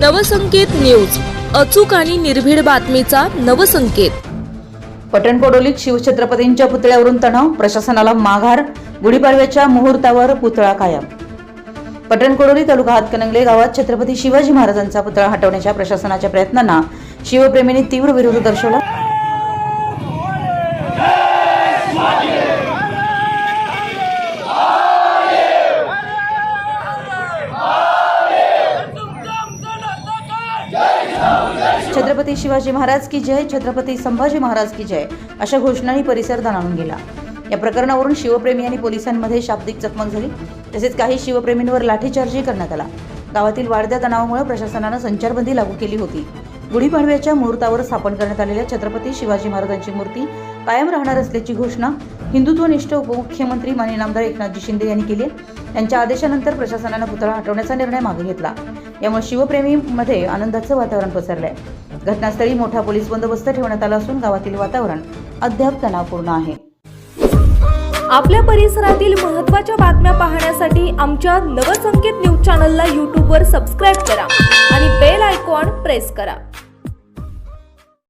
Navsanket news. अचूक आणि निर्भीड बातमीचा नवसंकेत. पटणकोडोलीत शिवछत्रपतींच्या पुतळ्यावरून तणाव प्रशासनाला माघार गुढीपाडव्याच्या मुहूर्तावर पुतळा कायम. पटणकोडोली तालुका हातकणंगले गावात छत्रपती शिवाजी महाराजांचा पुतळा हटवण्याच्या प्रशासनाच्या प्रयत्नांना शिवप्रेमींनी तीव्र विरोध दर्शवला. छत्रपती शिवाजी महाराज की जय छत्रपती संभाजी महाराज की जय अशा घोषणांनी परिसर दणाणून गेला. या प्रकरणावरून शिवप्रेमी आणि पोलिसांमध्ये शाब्दिक चकमक झाली. तसेच काही शिवप्रेमींवर लाठीचार्जही करण्यात आला. गावातील वाढत्या तणावामुळे प्रशासनानं संचारबंदी लागू केली होती. गुढीपाडव्याच्या मुहूर्तावर स्थापन करण्यात आलेल्या छत्रपती शिवाजी महाराजांची मूर्ती कायम राहणार असल्याची घोषणा हिंदुत्वनिष्ठ उपमुख्यमंत्री माने नामदार एकनाथजी शिंदे यांनी केली त्यांच्या आदेशानंतर प्रशासनानं पुतळा हटवण्याचा निर्णय मागे घेतला. यामुळे शिवप्रेमीमध्ये आनंदाचं वातावरण पसरलं आहे घटनास्थळी मोठा पोलीस बंदोबस्त ठेवण्यात आला असून गावातील वातावरण अद्याप तणावपूर्ण आहे. आपल्या परिसरातील महत्त्वाच्या बातम्या पाहण्यासाठी आमच्या नवसंकेत न्यूज चॅनलला यूट्यूबवर सबस्क्राईब करा आणि बेल आयकॉन प्रेस करा.